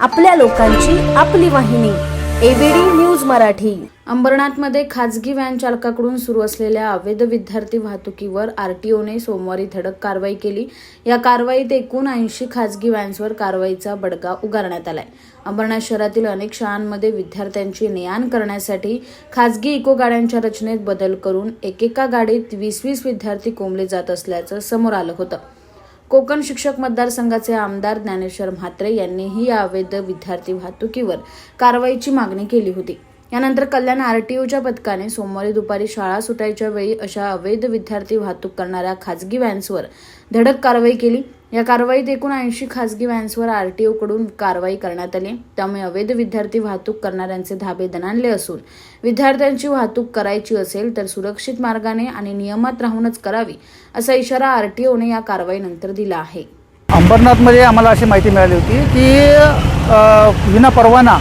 आपल्या लोकांची आपली वाहिनी एबीडी न्यूज मराठी. अंबरनाथमध्ये खाजगी व्हॅन चालकाकडून सुरू असलेल्या अवैध विद्यार्थी वाहतुकीवर आरटीओने सोमवारी धडक कारवाई केली. या कारवाईत एकूण ऐंशी खाजगी व्हॅन्सवर कारवाईचा बडगा उगारण्यात आलाय. अंबरनाथ शहरातील अनेक शाळांमध्ये विद्यार्थ्यांची ने आण करण्यासाठी खाजगी इको गाड्यांच्या रचनेत बदल करून एकेका गाडीत वीस वीस विद्यार्थी कोंबले जात असल्याचं समोर आलं होतं. कोकण शिक्षक मतदारसंघाचे आमदार ज्ञानेश्वर म्हात्रे यांनीही या अवैध विद्यार्थी वाहतुकीवर कारवाईची मागणी केली होती. यानंतर कल्याण आरटीओच्या पथकाने सोमवारी दुपारी शाळा सुटायच्या वेळी अशा अवैध विद्यार्थी वाहतूक करणाऱ्या खाजगी व्हॅन्सवर धडक कारवाई केली. या कारवाईत एकूण ऐंशी खाजगी व्हॅन्सवर टी ओकडून कारवाई करण्यात आली. त्यामुळे अवैध विद्यार्थी वाहतूक करणाऱ्यांचे धाबे दणाणले असून विद्यार्थ्यांची वाहतूक करायची असेल तर सुरक्षित मार्गाने आणि नियमात राहूनच करावी असा इशारा आरटीओने या कारवाईनंतर दिला आहे. अंबरनाथमध्ये आम्हाला अशी माहिती मिळाली होती की विना परवाना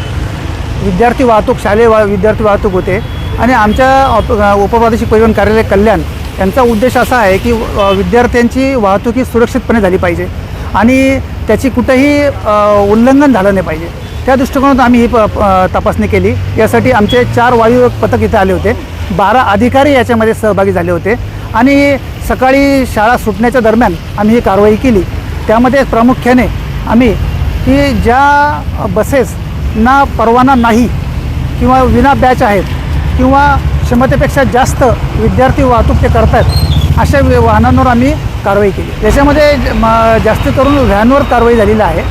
विद्यार्थी वाहतूक शालेय वा विद्यार्थी वाहतूक होते. आणि आमच्या ऑप- उपप्रादेशिक परिवहन कार्यालय कल्याण यांचा उद्देश असा आहे की विद्यार्थ्यांची वाहतूक ही सुरक्षितपणे झाली पाहिजे. आणि त्याची कुठंही उल्लंघन झालं नाही पाहिजे. त्या दृष्टिकोनातून आम्ही ही प तपासणी केली. यासाठी आमचे चार वायू पथक इथे आले होते. बारा अधिकारी याच्यामध्ये सहभागी झाले होते. आणि सकाळी शाळा सुटण्याच्या दरम्यान आम्ही ही कारवाई केली. त्यामध्ये प्रामुख्याने आम्ही की ज्या बसेस ना परवाना नाही किंवा विना बॅच आहेत किंवा क्षमतेपेक्षा जास्त विद्यार्थी वाहतूक ते करतात अशा वाहनांवर आम्ही कारवाई केली. त्याच्यामध्ये ज- जास्त करून व्हॅनवर कारवाई झालेली आहे.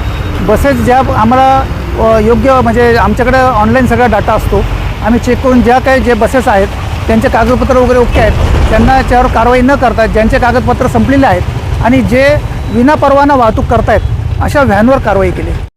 बसेस ज्या आम्हाला योग्य म्हणजे आमच्याकडे ऑनलाईन सगळा डाटा असतो. आम्ही चेक करून ज्या काही जे बसेस आहेत त्यांचे कागदपत्र वगैरे ओके आहेत त्यांना याच्यावर कारवाई न करतात ज्यांचे कागदपत्र संपलेले आहेत आणि जे विनापरवाना वाहतूक करतायत अशा व्हॅनवर कारवाई केली.